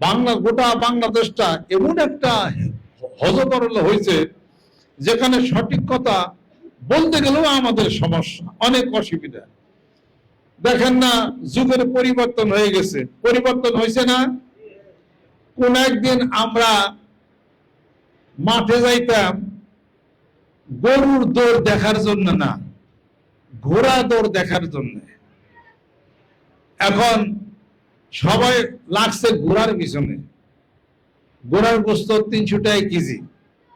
বাংলা, গোটা বাংলাদেশটা এমন একটা হজবরল হয়েছে যেখানে সঠিক কথা বলতে গেলেও আমাদের সমস্যা, অনেক অসুবিধা। দেখেন না, যুগের পরিবর্তন হয়ে গেছে। পরিবর্তন হয়েছে না? কোন একদিন আমরা মাঠে যাইতাম, গরুর দৌড় দেখার জন্য না, ঘোড়া দৌড় দেখার জন্য। এখন সবাই লাগছে ঘোড়ার পিছনে। ঘোড়ার গোস্ত তিনশো টাকা কেজি।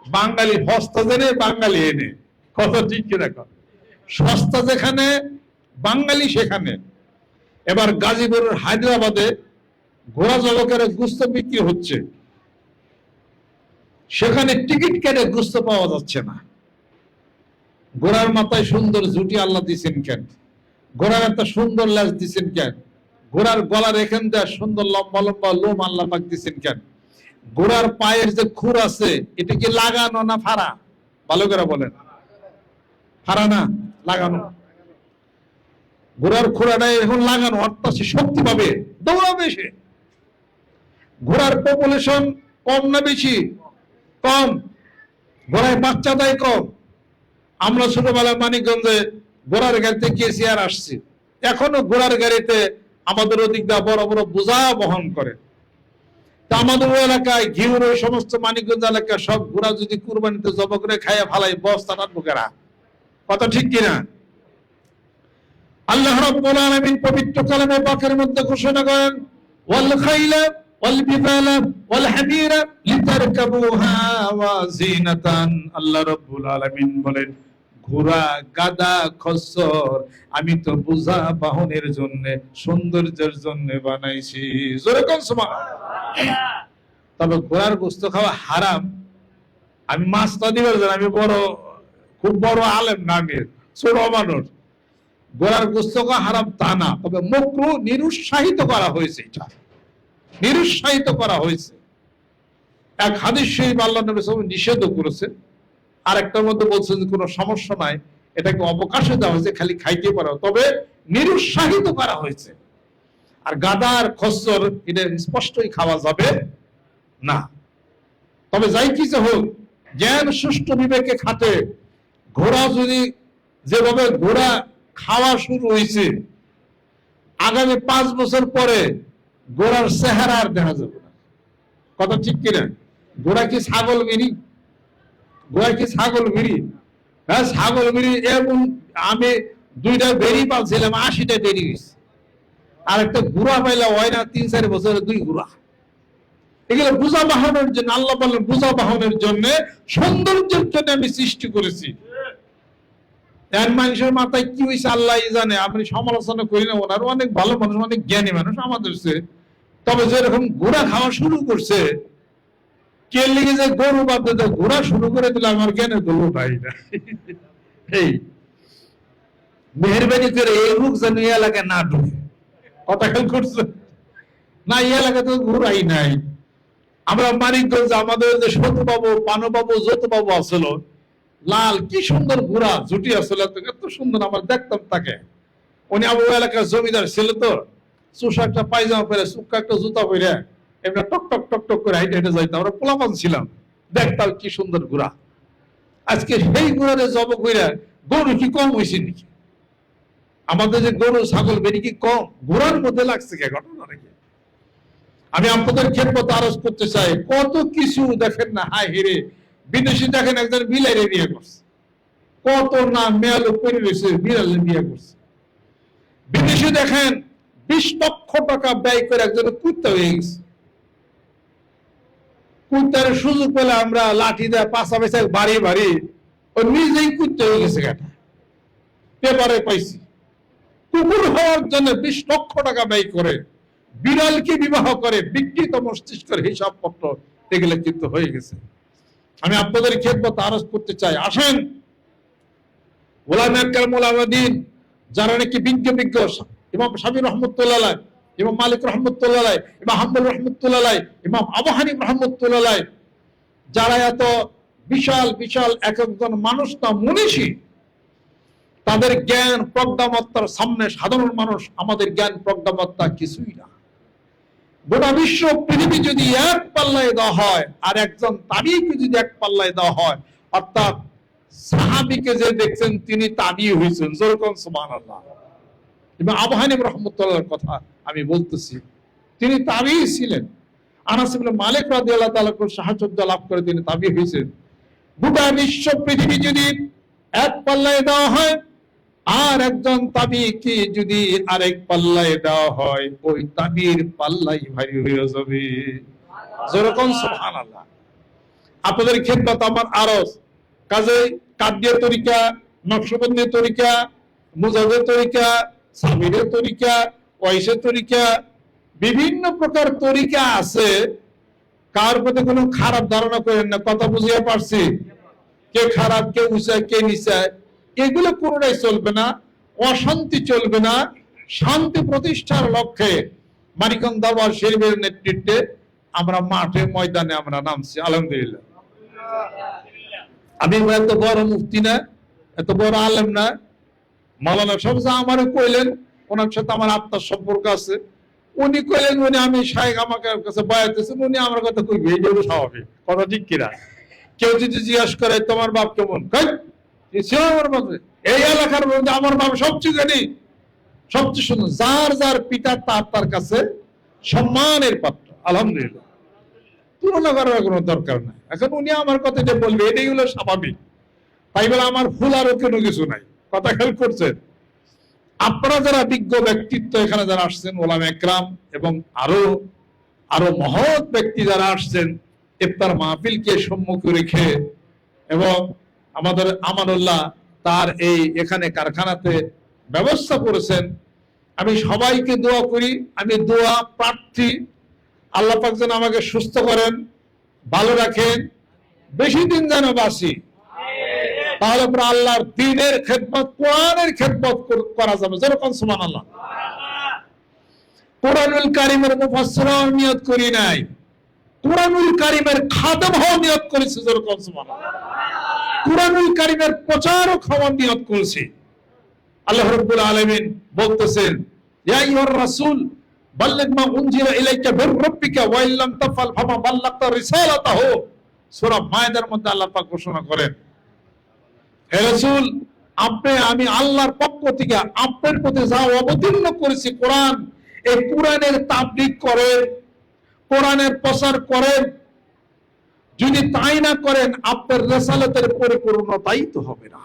বাঙালি হস্তা জেনে বাঙালি এনে। কত ঠিক দেখো সস্তা যেখানে, বাঙালি সেখানে। এবার গাজীপুরের হায়দ্রাবাদে ঘোড়া জগকের গুস্ত বিক্রি হচ্ছে। সেখানে টিকিট কেটে গুস্ত পাওয়া যাচ্ছে না। ঘোড়ার মাথায় সুন্দর জুটি আল্লাহ দিছেন কেন? ঘোড়ার একটা সুন্দর লেজ দিছেন কেন? ঘোড়ার গলার এখান দিয়ে সুন্দর লম্বা লম্বা লোম আল্লাহ পাক দিছেন কেন? ঘোড়ার পায়ের যে খুর আছে, এটা কি লাগানো না ফাড়া? ভালো করে বলেন। ফাড়া না, লাগানো। ঘোড়ার খোড়াটা এখন লাগানো অর্থাৎ শক্তি পাবে, দৌড়াবে সে। ঘোড়ার পপুলেশন কম না বেশি? কম। ঘোড়ায় বাচ্চা দেয় কম। আমরা ছোটবেলায় মানিকগঞ্জে ঘোড়ার গাড়িতে গিয়েছি আর আসছি। এখনও ঘোড়ার গাড়িতে আমাদের ওদিক দিয়ে বড় বড় বোঝা বহন করে। তা আমাদের ওই এলাকায় ঘিউর ওই সমস্ত মানিকগঞ্জ এলাকায় সব ঘোড়া যদি কুরবানিতে জব করে খাইয়া ফালাই বস্তা টানবো কেরা? কথা ঠিক কিনা? আল্লাহ রাব্বুল আলামিন পবিত্র কালামে পাকের মধ্যে ঘোষণা করেন, ওয়াল খাইলা, ওয়াল বিগালা ওয়াল হামিরা লিতারকাবুহা ওয়া জিনাতান আল্লাহ রাব্বুল আলামিন বলেন ঘোড়া, গাদা খচ্চর আমি তো বোঝা বাহনের জন্য, সৌন্দর্যের জন্য বানাইছি। তবে ঘোড়ার গোস্ত খাওয়া হারাম। আমি মাছটা দিবার জানি আমি বড়, খুব বড় আলেম না আমি, ছোট মানুষ। গোড়ার গোস্ত খাওয়া হারাম তা না, তবে মকরু নিরুৎসাহিত করা হয়েছে এটা। নিরুৎসাহিত করা হয়েছে। এক হাদিস শরীফ আল্লাহ নবী নিষেধ করেছে আর একটার মধ্যে বলছেন যে কোনো সমস্যা নাই, এটাকে অবকাশে দেওয়া হয়েছে, খালি খাইতে পারো তবে নিরুৎসাহিত করা হয়েছে। আর গাদার খচ্চর এটা স্পষ্টই খাওয়া যাবে না। তবে যাই কিছু হোক, জ্ঞান সুষ্ঠু বিবেকে খাটে। ঘোড়া যদি যেভাবে ঘোড়া খাওয়া শুরু হয়েছে, আগামী পাঁচ বছর পরে ঘোড়ার চেহারা আর দেখা যাবে না। কথা ঠিক কিনা? ঘোড়া কি ছাগল মিনি ঘোড়া কি ছাগল মিরি। হ্যাঁ ছাগল মিরি এরকম আমি দুইটা বেরি পালছিলাম, আশিটা বেরি গেছে আর একটা গুড়া পাইলে হয় না, তিন চার বছরে দুই গুড়া এগুলো বোঝা বাহনের জন্য, আল্লাহ বললেন বোঝা বাহনের জন্য সৌন্দর্যের জন্য আমি সৃষ্টি করেছি। এর মানুষের মাথায় কি হয়েছে আল্লাহ জানে। আপনি সমালোচনা করি না, ওনার অনেক ভালো মানুষ, অনেক জ্ঞানী মানুষ আমাদের। তবে যেরকম ঘোড়া খাওয়া শুরু করছে কে যে গরু বাদ দিয়ে ঘোড়া শুরু করে দিলে আমার জ্ঞানে তো লোটাই না। মেহরবানি করে এই যেন এলাকায় না ঢুকে কথা করছে? না তো ঘোড়াই নাই। আমরা মানিকগঞ্জ, আমাদের যে সতু বাবু পানু বাবু যত বাবু আসলো, লাল, কি সুন্দর ঘোড়া, জুটি আসলে, এত সুন্দর, আমার দেখতাম তাকে। উনি আবু এলাকার জমিদার ছিল তো। চুষা একটা পায়জামা পরে, সুক্কা একটা জুতা পরে। এমনি টক টক টক টক করে হাইটে হেঁটে আমরা পোলাপান ছিলাম। কি সুন্দর ঘোড়া আজকে সেই ঘোড়ারে জব গরু কি কম হয়েছে নাকি? আমাদের যে গরু, ছাগল বেরি কি কম? ঘোড়ার মধ্যে লাগছে কে? ঘটনা নাকি? আমি আপনাদের খেদমত আরজ করতে চাই। কত কিছু দেখেন না হাই হেরে। বিদেশি দেখেন একজন বিলাইরে বিয়ে করছে। কত না মেয়ালো রয়েছে, বিড়ালে বিয়ে করছে। বিদেশি দেখেন, বিশ লক্ষ টাকা ব্যয় করে একজন কুত্তা হয়ে গেছে। কুত্তার সুযোগ পেলে আমরা লাঠি দেয় পাশা পেশা বাড়ি বাড়ি, ও নিজেই কুত্তা হয়ে গেছে গাটা পেপারে পাইছি। কুকুর হওয়ার জন্য বিশ লক্ষ টাকা ব্যয় করে বিড়ালকে বিবাহ করে বিকৃত মস্তিষ্কের হিসাবপত্র এগুলো কিন্তু হয়ে গেছে। আমি আপনাদের খেদমত আরজ করতে চাই। আসেন। ওলাম এককাল মোলামদিন, যারা নাকি বিজ্ঞ বিজ্ঞ, ইমাম স্বামী রহমতুল্লাহ ইমাম মালিক রহমতুল্লাহ ইমাম হাম্বুল রহমতুল্লাহ ইমাম আবু হানিফ রহমতুল্লাহ যারা এত বিশাল বিশাল এক একজন মানুষ না, মনীষী, তাদের জ্ঞান প্রজ্ঞামত্তার সামনে সাধারণ মানুষ, আমাদের জ্ঞান প্রজ্ঞামত্তা কিছুই না। গোটা বিশ্ব পৃথিবী যদি এক পাল্লায় দেওয়া হয়, আর একজন তাবিকে যদি এক পাল্লায় দেওয়া হয়, অর্থাৎ সাহাবিকে যে দেখছেন, তিনি তাবি হয়েছেন যেরকম সুমান আল্লাহ এবং আবহানিম রহমতুল্লাহর কথা আমি বলতেছি, তিনি তাবি ছিলেন। আনাস মালিক রাদিয়াল্লাহু তাআলা সাহায্য লাভ করে তিনি তাবি হয়েছেন গোটা বিশ্ব পৃথিবী যদি এক পাল্লায় দেওয়া হয়, আর একজন তাবিকে যদি আরেক পাল্লায় দেওয়া হয়, ওই তাবির পাল্লাই ভারী হয়ে যাবে। যেরকম সুবহানাল্লাহ। আপনাদের খেদমত আমার আরজ। কাজে কাদ্যের তরিকা, নকশবন্দির তরিকা মুজাদের তরিকা, সামিরের তরিকা ওয়াইসের তরিকা, বিভিন্ন প্রকার তরিকা আছে। কার প্রতি কোনো খারাপ ধারণা করেন না, কথা বুঝিয়ে পারছি। কে খারাপ, কে উঁচায় কে নিচায় এগুলো কোনোটাই চলবে না, অশান্তি চলবে না। শান্তি প্রতিষ্ঠার লক্ষ্যে মানিকন দরবার শরীফের নেতৃত্বে আমরা মাঠে ময়দানে আমরা নামছি, আলহামদুলিল্লাহ। আমি এত বড় মুফতি না, এত বড় আলেম না। মালানা সবসময় আমারও কইলেন ওনার সাথে আমার আত্মার সম্পর্ক আছে। উনি কইলেন, উনি আমি শাহেক আমাকে কাছে বয়াতেছেন, উনি আমার কথা এই হলো স্বাভাবিক। কথা ঠিক কিনা? কেউ যদি জিজ্ঞাসা করে তোমার বাপ কেমন? কই ছিল আমার এই এলাকার মধ্যে আমার বাপ সবচেয়ে জ্ঞানী সবচেয়ে সুন্দর। যার যার পিতা তার তার কাছে সম্মানের পাত্র, আলহামদুলিল্লাহ। তুলনা করার কোনো দরকার নাই। এখন উনি আমার কথা যে বলবে, এটাই হলো স্বাভাবিক। তাই বলে আমার ভুল আরও কোনো কিছু নাই। কথা খেয়াল করছেন? আপনারা যারা বিজ্ঞ ব্যক্তিত্ব এখানে যারা আসছেন, ওলাম একরাম এবং আরও আরও মহৎ ব্যক্তি যারা আসছেন, ইফতার মাহফিলকে সম্মুখে রেখে এবং আমাদের আমানুল্লাহ তার এই এখানে কারখানাতে ব্যবস্থা করেছেন, আমি সবাইকে দোয়া করি, আমি দোয়া প্রার্থী, আল্লাহ পাক যেন আমাকে সুস্থ করেন, ভালো রাখেন, বেশি দিন যেন বাসি তাহলে পরে আল্লাহর দিনের খেদমত, কোরআনের খেদমত করা যাবে। যেরকম সুমান আল্লাহ কোরআনুল কারিমের মুফাসসিরাও নিয়ত করি নাই। কোরআনুল কারিমের খাদেম হওয়া নিয়ত করেছে যেরকম সুমান কোরআনুল কারিমের প্রচারক হওয়ার নিয়ত করেছে। আল্লাহ রাব্বুল আলামিন বলতেছেন, ইয়া আইয়ুহার রাসূল, বাল্লিগ মা উনজিলা ইলাইকা মির রাব্বিকা ওয়া ইল্লাম তাফআল ফামা বাল্লাগতা রিসালাতাহু। সূরা মায়েদার মধ্যে আল্লাহ পাক ঘোষণা করেন রাসূল, আপনি, আমি আল্লাহর পক্ষ থেকে আপনার প্রতি যা অবতীর্ণ করেছি কোরআন, এই কোরআনের তাবলিগ করেন, কোরআনের প্রচার করেন, যদি তাই না করেন, আপনার রেসালতের পরিপূর্ণতাই তো হবে না।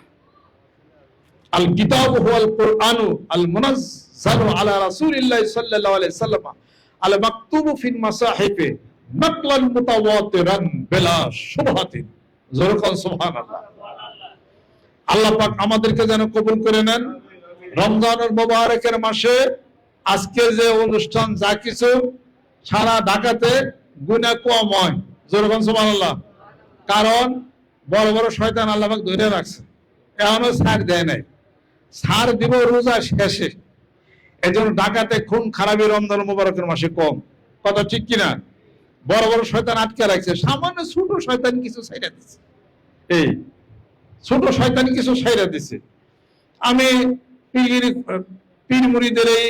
আল কিতাব হুয়াল কুরআনু আল মুনাজ্জালু আলা রাসূলিল্লাহি সাল্লাল্লাহু আলাইহি সাল্লাম আল মাকতুবু ফিল মাসাহিফে নাকলান মুতাওয়াতিরান বিলা শুবহাতিন। জোরকান সুবহানাল্লাহ। আল্লাহ পাক আমাদেরকে যেন কবুল করে নেন। রমজানুল মোবারকের মাসে আজকে যে অনুষ্ঠান, যা কিছু সারা ঢাকাতে গুণা কম সুবহানাল্লাহ। কারণ বড় বড় শয়তান আল্লাহ পাক ধরে রাখছে। এখনও ছাড় দেয় নাই। ছাড় দিব রোজা শেষে। এই জন্য ঢাকাতে খুন খারাপি রমজান মোবারকের মাসে কম। কথা ঠিক কিনা? বড় বড় শয়তান আটকে রাখছে। সামান্য ছোট শয়তান কিছু ছাইড়া দিচ্ছে। এই ছোট শয়তানি কিছু সাইরা দিছে। আমি পীরগিরি পীর মুড়িদের এই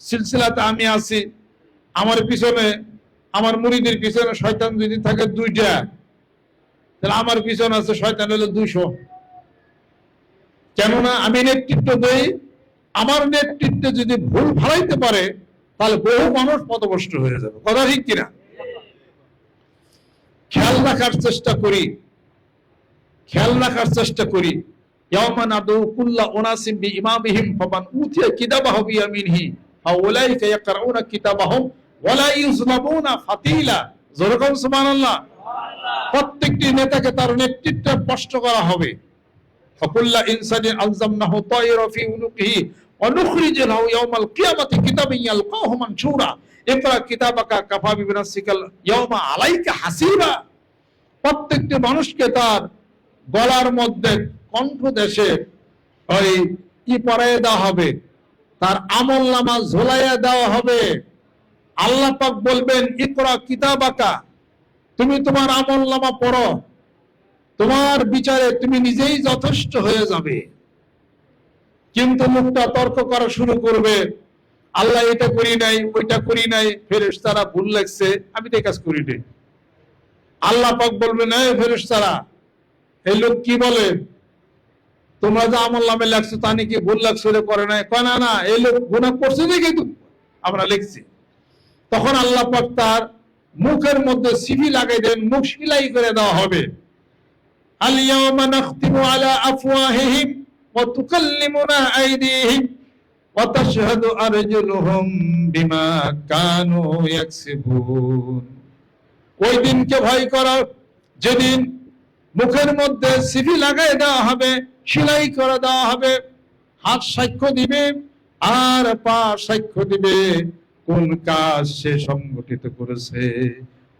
সিলসিলাতে আমি আছি। আমার পিছনে, আমার মুড়িদের পিছনে শয়তান যদি থাকে দুইটা, তাহলে আমার পিছনে আছে শয়তান হলো দুইশো। কেননা আমি নেতৃত্ব দেই, আমার নেতৃত্বে যদি ভুল ভালাইতে পারে, তাহলে বহু মানুষ পথভ্রষ্ট হয়ে যাবে। কথা ঠিক কিনা? খেয়াল রাখার চেষ্টা করি। খেয়াল রাখার চেষ্টা করি। ইয়াওমা নাদু কুল্লা উনাসিম বি ইমামিহিম ফামান উতিয়া কিতাবাহু বিয়ামিনহি, ফাউলাইকা ইয়াকরাউনা কিতাবাহুম, ওয়ালা ইউজলামুনা ফাতিলা। যেরকম, সুবহানাল্লাহ, প্রত্যেকটি নেতাকে তার নেতৃত্বে স্পষ্ট করা হবে। ফাকুল্লা ইনসানিন আলজামনাহু তায়রা ফি উনুকিহি ওয়া নুখরিজু লাহু ইয়াওমাল কিয়ামাতি কিতাবান ইয়ালকাহু মানশুরা। ইকরা কিতাবাকা কাফা বিনাফসিকাল ইয়াওমা আলাইকা হাসিবা। প্রত্যেকটি মানুষকে তার গলার মধ্যে কণ্ঠ দেশে ওই কি পরাইয়ে দেওয়া হবে? তার আমল নামা ঝোলাইয়া দেওয়া হবে। আল্লাহ পাক বলবেন, ইকরা কিতাবাকা, তুমি তোমার আমল নামা পড়ো। তোমার বিচারে তুমি নিজেই যথেষ্ট হয়ে যাবে। কিন্তু মুখটা তর্ক করা শুরু করবে, আল্লাহ এটা করি নাই, ওইটা করি নাই ফেরেস তারা ভুল লাগছে আমি তো কাজ করি নাই। আল্লাহ পাক বলবেন, এই ফেরেস তারা এই লোক কি বলে? তোমরা যে আমল নামে লেখছো, তা নাকি ভুল লেখছো রে করে নাই। কয়, না না, এই লোক গুণা করছে দেখে তো আমরা লিখছি। তখন আল্লাহ পাক তার মুখের মধ্যে সিভি লাগাই দেন, মুখ সিলাই করে দেওয়া হবে। আলিয়াউমা নাখতিমু আলা আফওয়াহিহিম ওয়া তুকাল্লিমুনা আইদিহিম ওয়া তাশহাদু আরজুলুহুম বিমা কানু ইয়াকসিবুন। ওই দিনকে ভয় করো যেদিন মুখের মধ্যে সিভি লাগাই দেওয়া হবে, সেলাই করে দেওয়া হবে। হাত সাক্ষ্য দিবে, আর পা সাক্ষ্য দিবে, কোন কাজ সে সংগঠিত করেছে।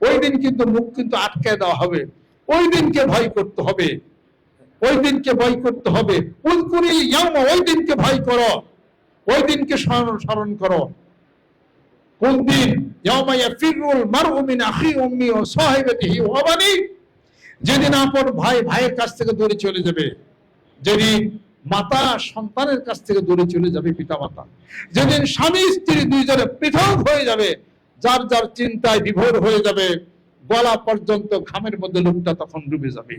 ওই দিন কিন্তু মুখ কিন্তু আটকে দেওয়া হবে। ওই দিনকে ভয় করতে হবে। ওই দিনকে ভয় করতে হবে। উলকুরিল ওই দিনকে ভয় করো। ওই দিনকে স্মরণ স্মরণ করো। কোন দিন? ইয়াউমা ইয়াফিরুল মারউ মিন আখি ওয়া সাহিবাতিহি ওয়া বানি যেদিন আপন ভাই, ভাইয়ের কাছ থেকে দূরে চলে যাবে, যেদিন মাতা সন্তানের কাছ থেকে দূরে চলে যাবে পিতা মাতা যেদিন স্বামী, স্ত্রী দুইজনে পৃথক হয়ে যাবে, যার যার চিন্তায় বিভোর হয়ে যাবে, গলা পর্যন্ত ঘামের মধ্যে লোকটা তখন ডুবে যাবে।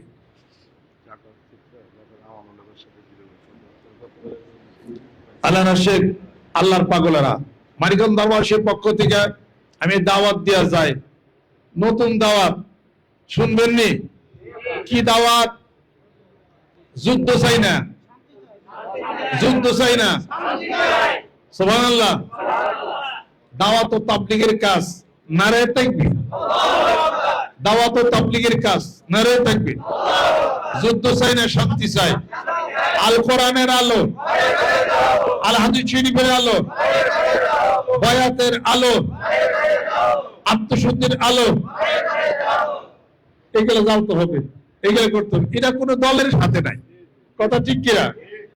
শেখ, আল্লাহর পাগলেরা মানিকন দরবাসের পক্ষ থেকে আমি দাওয়াত দেওয়া যায় নতুন দাওয়াত শুনবেননি কি দাওয়াত? যুদ্ধ চাই না। যুদ্ধ চাই না। আল্লাহ দাওয়াত ও তাবলিগের কাজ নারে থাকবি দাওয়াত ও তাবলিগের কাজ নারে থাকবি যুদ্ধ চাই না, শান্তি চাই। আল কোরআনের আলো। আল হাদিস শরীফের আলো। বায়াতের আলো। আত্মশুদ্ধির আলো। এগুলো জ্বালতে হবে। এগুলো করতে এটা কোনো দলের সাথে নাই। কথা ঠিক কিনা?